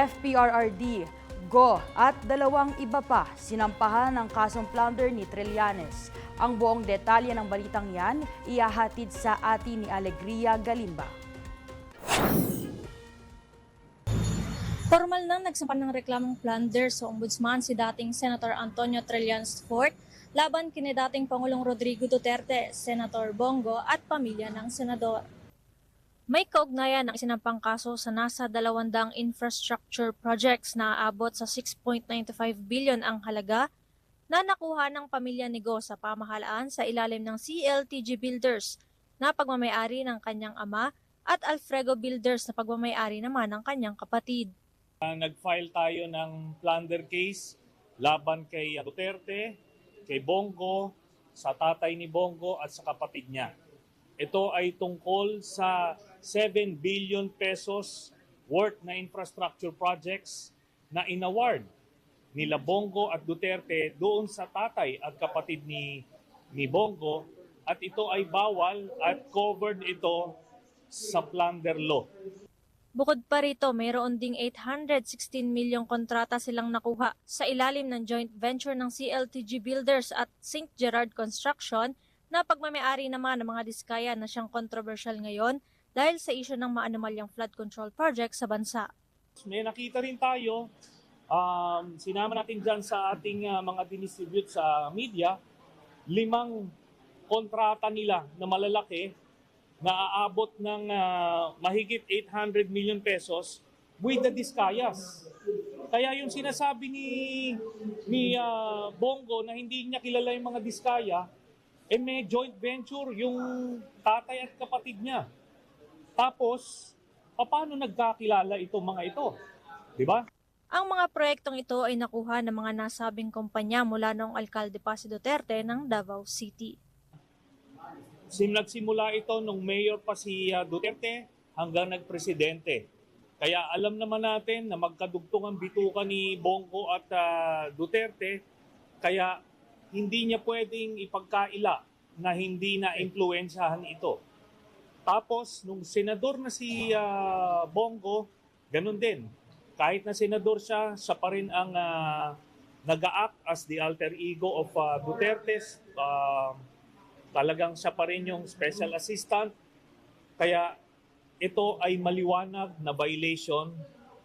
FPRRD, GO at dalawang iba pa sinampahan ng kasong plunder ni Trillanes. Ang buong detalye ng balitang yan iyahatid sa atin ni Alegria Galimba. Formal nang nagsampan ng reklamong plunder sa ombudsman si dating Senator Antonio Trillanes Fort laban kini dating Pangulong Rodrigo Duterte, Senator Bongo at pamilya ng senador. May kaugnayan ng isinampang kaso sa nasa dalawandang infrastructure projects na aabot sa 6.95 billion ang halaga na nakuha ng pamilya ni Go sa pamahalaan sa ilalim ng CLTG Builders na pagmamayari ng kanyang ama at Alfredo Builders na pagmamayari naman ng kanyang kapatid. Uh, nag-file tayo ng plunder case laban kay Duterte, kay Bongo, sa tatay ni Bongo at sa kapatid niya. Ito ay tungkol sa 7 billion pesos worth na infrastructure projects na inaward nila Bongo at Duterte doon sa tatay at kapatid ni ni Bongo at ito ay bawal at covered ito sa plunder law. Bukod pa rito, mayroon ding 816 milyong kontrata silang nakuha sa ilalim ng joint venture ng CLTG Builders at St. Gerard Construction na pagmamayari naman ng mga diskaya na siyang controversial ngayon dahil sa isyo ng maanomalyang flood control project sa bansa. May nakita rin tayo, um, sinama natin dyan sa ating uh, mga dinistribute sa media, limang kontrata nila na malalaki na aabot ng uh, mahigit 800 million pesos with the Discayas. Kaya yung sinasabi ni ni uh, Bongo na hindi niya kilala yung mga Diskaya, eh may joint venture yung tatay at kapatid niya. Tapos, paano nagkakilala itong mga ito? Di ba? Ang mga proyektong ito ay nakuha ng mga nasabing kumpanya mula noong alkalde pa si Duterte ng Davao City. Sim nagsimula ito nung mayor pa si uh, Duterte hanggang nagpresidente. Kaya alam naman natin na magkadugtong ang bituka ni Bongo at uh, Duterte. Kaya hindi niya pwedeng ipagkaila na hindi na impluensyahan ito. Tapos, nung senador na si uh, Bongo, ganun din. Kahit na senador siya, siya pa rin ang uh, nag-act as the alter ego of uh, Duterte's uh, talagang siya pa rin yung special assistant. Kaya ito ay maliwanag na violation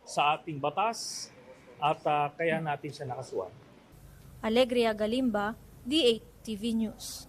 sa ating batas at uh, kaya natin siya nakasuhan. Alegria Galimba, D8 TV News.